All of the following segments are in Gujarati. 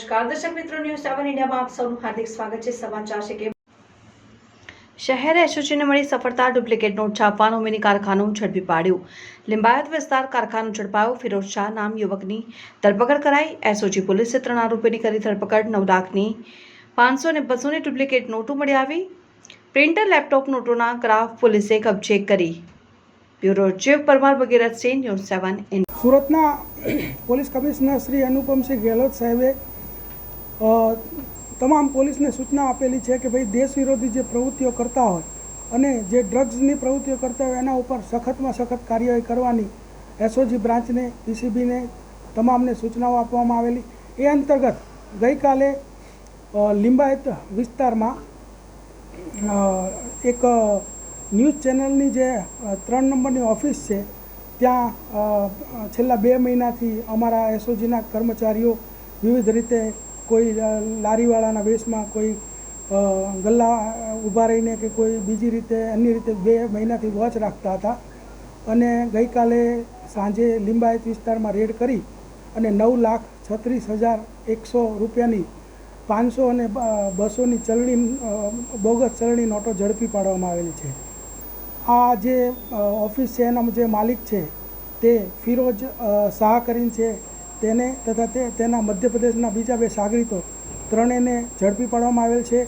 દર્શક મિત્રો ન્યૂઝ સેવન ઇન્ડિયામાં આપ સૌનું હાર્દિક સ્વાગત છે. સમાચાર છે કે શહેર એસઓજીને મળી સફળતા ડુપ્લિકેટ નોટ છાપવાનું મિની કારખાનું ઝડપી પાડ્યું. લિંબાયત વિસ્તાર કારખાનું ઝડપાયું. ફિરોઝ શાહ નામ યુવકની ધરપકડ કરાઈ. એસઓજી પોલીસે ત્રણ આરોપીની કરી ધરપકડ. નવ લાખની પાંચસો અને બસોની ડુપ્લિકેટ નોટો મળી આવી. પ્રિન્ટર લેપટોપ નોટોના ગ્રાફ પોલીસે કબજે કરી. બ્યુરો ચીફ પરમાર વગેરે સિંહ ન્યૂઝ સેવન સુરતના પોલીસ કમિશનર શ્રી અનુપમસિંહ ગેહલોત સાહેબે તમામ પોલીસને સૂચના આપેલી છે કે ભાઈ દેશ વિરોધી જે પ્રવૃત્તિઓ કરતા હોય અને જે ડ્રગ્સની પ્રવૃત્તિઓ કરતા હોય, એના ઉપર સખતમાં સખત કાર્યવાહી કરવાની એસઓજી બ્રાન્ચને, પીસીબીને તમામને સૂચનાઓ આપવામાં આવેલી. એ અંતર્ગત ગઈકાલે લિંબાયત વિસ્તારમાં એક ન્યૂઝ ચેનલની જે ત્રણ નંબરની ઓફિસ છે, ત્યાં છેલ્લા બે મહિનાથી અમારા એસઓજીના કર્મચારીઓ વિવિધ રીતે કોઈ લારીવાળાના વેશમાં કોઈ ગલ્લા ઊભા રહીને કે કોઈ બીજી રીતે, અન્ય રીતે બે મહિનાથી વોચ રાખતા હતા. અને ગઈકાલે સાંજે લિંબાયત વિસ્તારમાં રેડ કરી અને નવ લાખ છત્રીસ હજાર એકસો રૂપિયાની પાંચસો અને બસોની ચલણી બોગસ ચલણી નોટો ઝડપી પાડવામાં આવેલી છે. આ જે ઓફિસ છે એના જે માલિક છે તે ફિરોજ શાહ કરીને છે. તેને તથા તે તેના મધ્યપ્રદેશના બીજા બે સાગરીતો ત્રણેયને ઝડપી પાડવામાં આવેલ છે.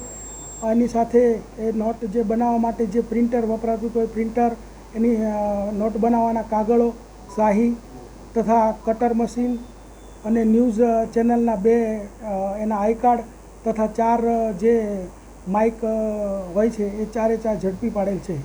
એની સાથે એ નોટ જે બનાવવા માટે જે પ્રિન્ટર વપરાતું હતું, એ પ્રિન્ટર એની નોટ બનાવવાના કાગળો, શાહી તથા કટર મશીન અને ન્યૂઝ ચેનલના બે એના આઈ કાર્ડ તથા ચાર જે માઇક હોય છે, એ ચારે ચાર ઝડપી પાડેલ છે.